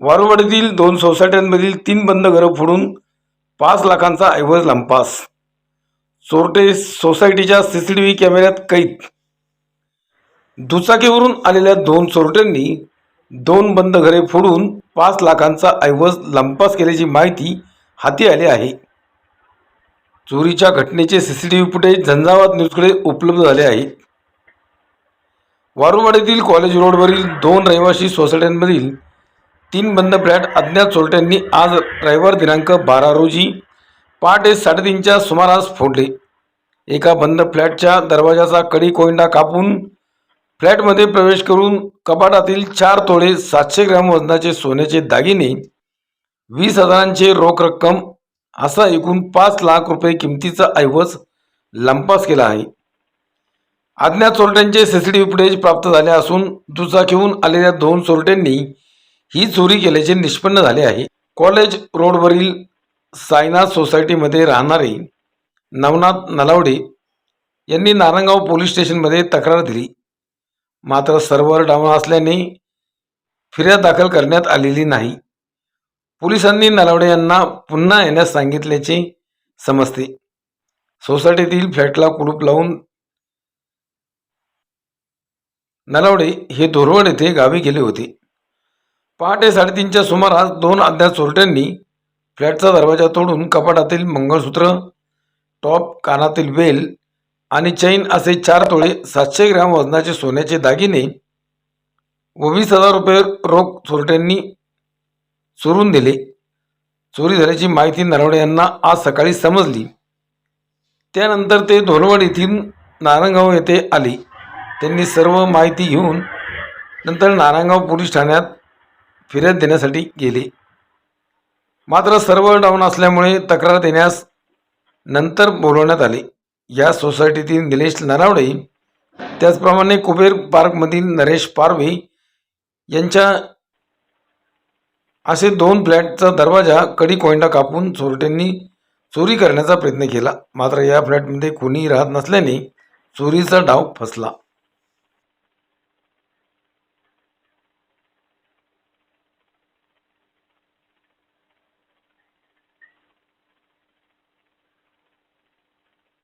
वारुवाडीतील दोन सोसायट्यांमधील तीन बंद घरं फोडून पाच लाखांचा ऐवज लंपास. चोरटे सोसायटीच्या सी सी टी व्ही कॅमेऱ्यात कैद. दुचाकीवरून आलेल्या दोन चोरट्यांनी दोन बंद घरे फोडून पाच लाखांचा ऐवज लंपास केल्याची माहिती हाती आली आहे. चोरीच्या घटनेचे C C T V footage झंझावात न्यूजकडे उपलब्ध झाले आहे. वारुवाडीतील कॉलेज रोडवरील दोन रहिवासी सोसायट्यांमधील तीन बंद फ्लॅट अज्ञात चोरट्यांनी आज रविवार दिनांक बारा रोजी पहाटे साडेतीनच्या सुमारास फोडले. एका बंद फ्लॅटच्या दरवाजाचा कडी कोयंडा कापून फ्लॅटमध्ये प्रवेश करून कपाटातील चार तोळे सातशे ग्रॅम वजनाचे सोन्याचे दागिने वीस हजारांचे रोख रक्कम असा एकूण पाच लाख रुपये किमतीचा ऐवज लंपास केला आहे. अज्ञात चोरट्यांचे सीसीटीव्ही फुटेज प्राप्त झाले असून दुचाकीहून आलेल्या दोन चोरट्यांनी ही चोरी केल्याचे निष्पन्न झाले आहे. कॉलेज रोडवरील सायनाथ सोसायटीमध्ये राहणारे नवनाथ नलावडे यांनी नारायणगाव पोलीस स्टेशनमध्ये तक्रार दिली. मात्र सर्व्हर डाऊन असल्याने फिर्याद दाखल करण्यात आलेली नाही. पोलिसांनी नलावडे यांना पुन्हा येण्यास सांगितल्याचे समजते. सोसायटीतील फ्लॅटला कुलूप लावून नलावडे हे धोरवड येथे गावी गेले होते. पहाटे साडेतीनच्या सुमारास दोन अज्ञात चोरट्यांनी फ्लॅटचा दरवाजा तोडून कपाटातील मंगळसूत्र टॉप कानातील वेल आणि चैन असे चार तोळे सातशे ग्रॅम वजनाचे सोन्याचे दागिने व वीस हजार रुपये रोख चोरट्यांनी चोरून दिले. चोरी झाल्याची माहिती नरवडे यांना आज सकाळी समजली. त्यानंतर ते धोलवड येथील नारायणगाव येथे आले. त्यांनी सर्व माहिती घेऊन नंतर नारायणगाव पोलीस ठाण्यात फिर्याद देण्यासाठी गेले. मात्र सर्व डाऊन असल्यामुळे तक्रार देण्यास नंतर बोलवण्यात आले. या सोसायटीतील निलेश नरावडे त्याचप्रमाणे कुबेर पार्कमधील नरेश पारवे यांच्या असे दोन फ्लॅटचा दरवाजा कडी कोयंडा कापून चोरट्यांनी चोरी करण्याचा प्रयत्न केला. मात्र या फ्लॅटमध्ये कोणीही राहत नसल्याने चोरीचा डाव फसला.